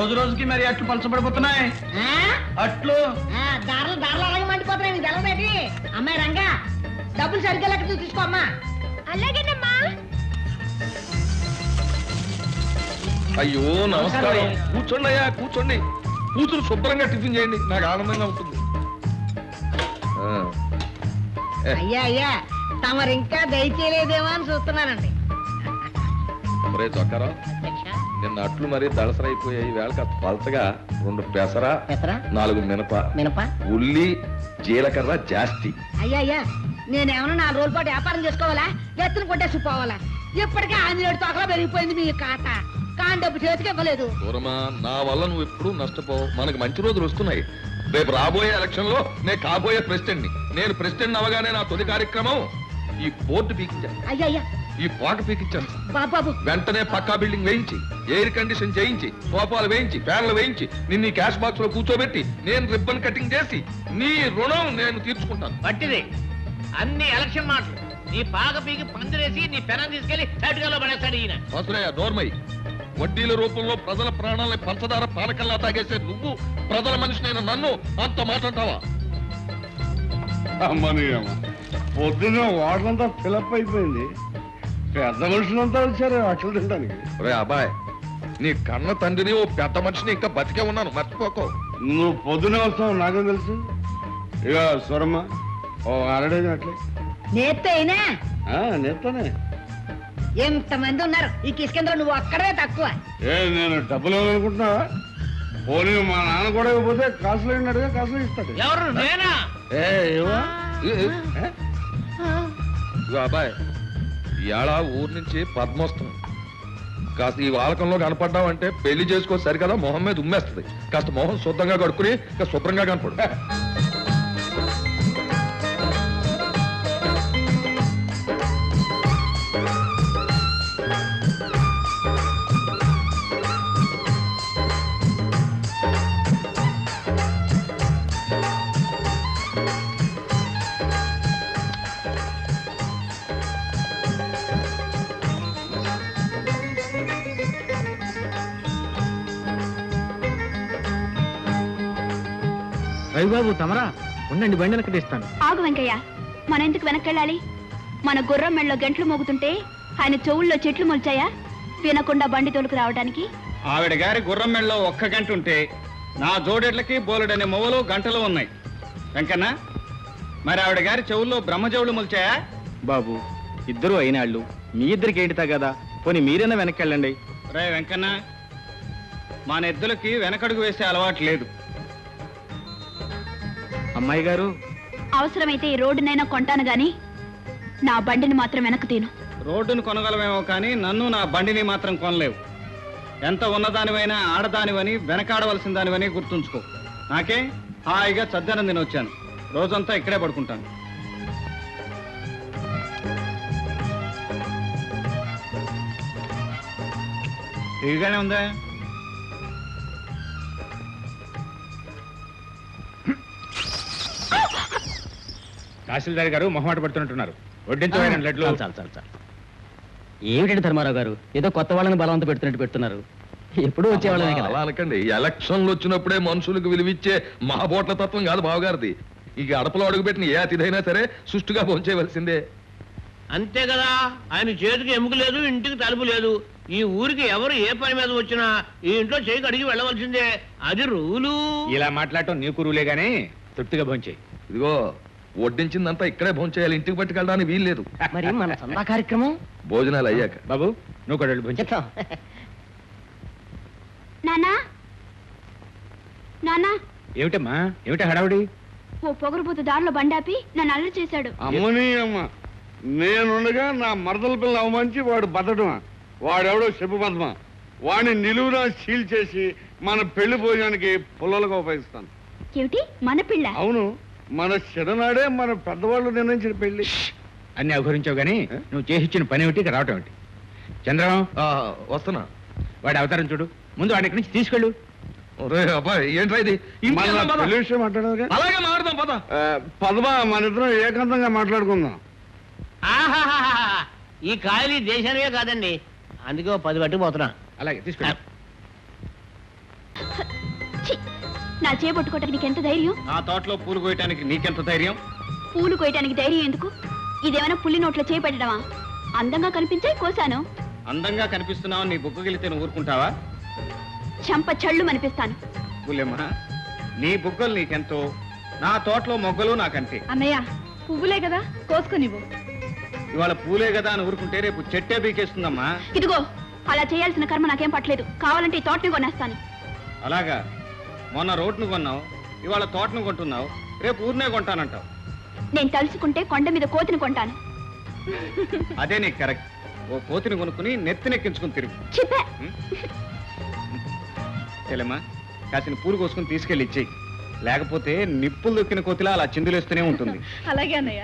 రోజు రోజుకి మరి అట్లు పలచబడిపోతున్నాయి. ఆ? అట్లు? ఆ, దారులు దారులు అలాగే మండిపోతున్నాయి. నీకు తెలదేటి అమ్మాయి రంగా డబ్బులు సరిగ్గా లెక్క తీసుకో అమ్మా. అలాగేనమ్మా. అయ్యో నమస్కారం. కూర్చోండి అయ్యా కూర్చోండి. కూతురు శుభ్రంగా టిఫిన్ చేయండి. నాకు ఆనందంగా ఉంటుంది. అయ్యా అయ్యా తమరు ఇంకా దయచేయలేదేమో అని చూస్తున్నానండి. నిన్న అట్లు మరీ దళసరైపోయాయి వేళ కాస్త పలచగా. రెండు పెసర పెసరా? నాలుగు మినప. మినప? ఉల్లి జీలకర్ర జాస్తి. అయ్యా నేనేమన్నా నాలుగు రోజుల పాటు వ్యాపారం చేసుకోవాలా? ఎత్తున కొట్టేసి పోవాలా? ఇప్పటికే ఆంజనేయుడు తోకలో పెరిగిపోయింది మీ ఖాత కాని డబ్బు చేతికి ఇవ్వలేదు. దూరమా నా వల్ల నువ్వు ఎప్పుడు నష్టపోవు మనకు మంచి రోజులు వస్తున్నాయి. రేపు రాబోయే ఎలక్షన్లో నేను కాబోయే ప్రెసిడెంట్ని నేను ప్రెసిడెంట్ అవగానే నా తొలి కార్యక్రమం ఈ బోర్డు పీకించాను అయ్యా ఈ పాట పీకించాను బాబు బాబు వెంటనే పక్కా బిల్డింగ్ వేయించి ఎయిర్ కండిషన్ చేయించి సోఫాలు వేయించి ఫ్యాన్లు వేయించి నిన్ను ఈ క్యాష్ బాక్స్లో కూర్చోబెట్టి నేను రిబ్బన్ కటింగ్ చేసి నీ రుణం నేను తీర్చుకుంటాను. పట్టిది అన్ని ఎలక్షన్ మాటలు. నీ పాక పీకి పందిరేసి నీ పెనం తీసుకెళ్ళి పడేస్తాడు ఈయన. నోర్మై. వడ్డీల రూపంలో ప్రజల ప్రాణాలని పంచదార పానకల్లా తాగేసే నువ్వు ప్రజల మనిషినైన నన్ను అంత మాట్లాడతావా అమ్మ పొద్దున్న వాటంతా ఫిలప్ అయిపోయింది. పెద్ద మనుషులంతా వచ్చారు అట్లు తినడానికి. రే అబ్బాయ్ నీ కన్న తండ్రిని ఓ పెద్ద మనిషిని ఇంకా బతికే ఉన్నాను మర్చిపోకో. నువ్వు పొద్దునే వస్తావు నాకేం తెలుసు? ఇక స్వరమ్మ ఓ అరడేది అట్లే నేత్తే అయినా? నేర్తానే ఎంతమంది ఉన్నారు? ఈ కిష్కేంద్ర నువ్వు అక్కడే తక్కువ. ఏ నేను డబ్బులు అనుకుంటున్నావా పోనీ మా నాన్న కూడా ఇవ్వకపోతే కాసులు అడిగా కాసులు ఇస్తాడు. ఎవరు నేనా? ఏ ఇవ్వా? ఇదిగో అబ్బాయ్ ఇవాళ ఊరు నుంచి పద్మోత్సవం. కాస్త ఈ వాలకంలో కనపడ్డావంటే పెళ్ళి చేసుకో సరికదా మొహం మీద ఉమ్మేస్తుంది. కాస్త మొహం శుద్ధంగా కడుక్కుని ఇంకా శుభ్రంగా కనపడు. రవిబాబు తమరా? ఉండండి బండి వెనక్కి తీస్తాను ఆగు వెంకయ్య మన ఎందుకు వెనక్కెళ్ళాలి? మన గుర్రం మెళ్ళలో గంటలు మోగుతుంటే ఆయన చెవుల్లో చెట్లు మొలిచాయా? వినకుండా బండి తోలుకు రావడానికి? ఆవిడ గారి గుర్రం మెళ్ళలో ఒక్క గంట ఉంటే నా జోడెడ్లకి బోలెడని మొవలు గంటలు ఉన్నాయి. వెంకన్న మరి ఆవిడ గారి చెవుల్లో బ్రహ్మజవులు మొలిచాయా? బాబు ఇద్దరు అయినాళ్ళు మీ ఇద్దరికి ఏంటి తగదా పోనీ మీరైనా వెనక్కి వెళ్ళండి రే వెంకన్న మా నెద్దులకి వెనకడుగు వేసే అలవాటు లేదు. అమ్మాయి గారు. అవసరమైతే ఈ రోడ్డునైనా కొంటాను గాని నా బండిని మాత్రం వెనక్కు తీను. రోడ్డును కొనగలమేమో కానీ నన్ను నా బండిని మాత్రం కొనలేవు. ఎంత ఉన్నదానివైనా ఆడదానివని వెనకాడవలసిన దానివని గుర్తుంచుకో. నాకే హాయిగా చద్దనం తినొచ్చాను రోజంతా ఇక్కడే పడుకుంటాను. ఇదిగానే ఉందా? తహసీల్దార్ గారు మొహమాట పడుతున్నట్టున్నారు. వడ్డించబోయిన లడ్లు. చాలు చాలు చాలు ఏమిటండి ధర్మారావు గారు? ఏదో కొత్త వాళ్ళని బలవంత పెడుతున్నట్టు పెడుతున్నారు. ఎప్పుడు వచ్చేవాళ్ళమే అలా కదా అనకండి. ఎలక్షన్లు వచ్చినప్పుడే మనుషులకు విలువిచ్చే మహాబోట్ల తత్వం కాదు బావగారిది. ఇక అడపలో అడుగుపెట్టిన ఏ అతిథైనా సరే సుష్టుగా భోంచేయవలసిందే. అంతే కదా. ఆయన చేతికి ఎముక లేదు ఇంటికి తలుపు లేదు. ఈ ఊరికి ఎవరు ఏ పని మీద వచ్చినా ఈ ఇంట్లో చేయి కడిగి వెళ్ళవలసిందే. అది రూలు. ఇలా మాట్లాడటం నీ కురువులే గానీ తృప్తిగా భోంచేయి. ఇదిగో వడ్డించిందంతా ఇక్కడే భోంచేయాలి. ఇంటికి పట్టుకెళ్ళడానికి వీల్లేదు మరి మన చందా కార్యక్రమం? భోజనాలు అయ్యాక. బాబు నువ్వు కూడా చెప్తాం. నానా నానా ఏమిటమ్మా? ఏమిటి హడావుడి? ఓ పొగరుబోతు దారిలో బండాపి నన్ను అల్లరి చేశాడు. అమ్మని అమ్మ. నేనుండగా నా మరదల పిల్ల అవమంచి వాడు బతడమా వాడెవడో చెప్పు పద్మ వాడిని నిలువునా సీల్ చేసి మన పెళ్ళి భోజనానికి పుల్లలుగా ఉపయోగిస్తాను. ఏమిటి? మన పిల్ల? అవును. మన చిన్ననాడే మన పెద్దవాళ్ళు నిర్ణయించిన పెళ్ళి. అన్ని అవహరించావు గానీ నువ్వు చేసి ఇచ్చిన పని ఏమిటి ఇక్కడ రావటం ఏమిటి? చంద్రం ఆ, వస్తున్నా. వాడి అవతారం చూడు. ముందు వాడి ఇక్కడి నుంచి తీసుకెళ్ళు. ఏంట్రా ఇది? మన అలాగే మాట్లాడదాం పద. పద్మ ఇద్దరం ఏకాంతంగా మాట్లాడుకుందాం. ఈ కాయలు ఈ దేశానివే కాదండి. అందుకే పది పట్టుకుపోతున్నా అలాగే తీసుకెళ్ళు. నా చేపట్టుకోవటానికి నీకెంత ధైర్యం? నా తోటలో పూలు కోయటానికి నీకెంత ధైర్యం? పూలు కోయటానికి ధైర్యం ఎందుకు? ఇదేమైనా పుల్లి నోట్లో చేపెట్టడమా అందంగా కనిపించే కోసాను. అందంగా కనిపిస్తున్నావు నీ బుగ్గగిలితే నువ్వు ఊరుకుంటావా? చంప చళ్ళు అనిపిస్తాను. పుల్లెమ్మ నీ బుగ్గలు నీకెంతో? నా తోటలో మొగ్గలు నాకంతే అన్నయ్య పువ్వులే కదా కోసుకునివ్వు. ఇవాళ పూలే కదా అని ఊరుకుంటే రేపు చెట్టే బీకేస్తుందమ్మా ఇదిగో అలా చేయాల్సిన కర్మ నాకేం పట్టలేదు. కావాలంటే ఈ తోటని కొనేస్తాను. అలాగా? మొన్న రోడ్ను కొన్నావు ఇవాళ తోటను కొంటున్నావు రేపు ఊరినే కొంటానంటావు. నేను తలుచుకుంటే కొండ మీద కోతిని కొంటాను. అదే నీకు కరెక్ట్. ఓ కోతిని కొనుక్కుని నెత్తినెక్కించుకుని తిరుగు. చెప్పే. తెలమ్మా కాసిన పూలు కోసుకుని తీసుకెళ్ళి ఇచ్చేయి. లేకపోతే నిప్పులు దొక్కిన కోతిలా అలా చిందులేస్తూనే ఉంటుంది. అలాగే అన్నయ్య.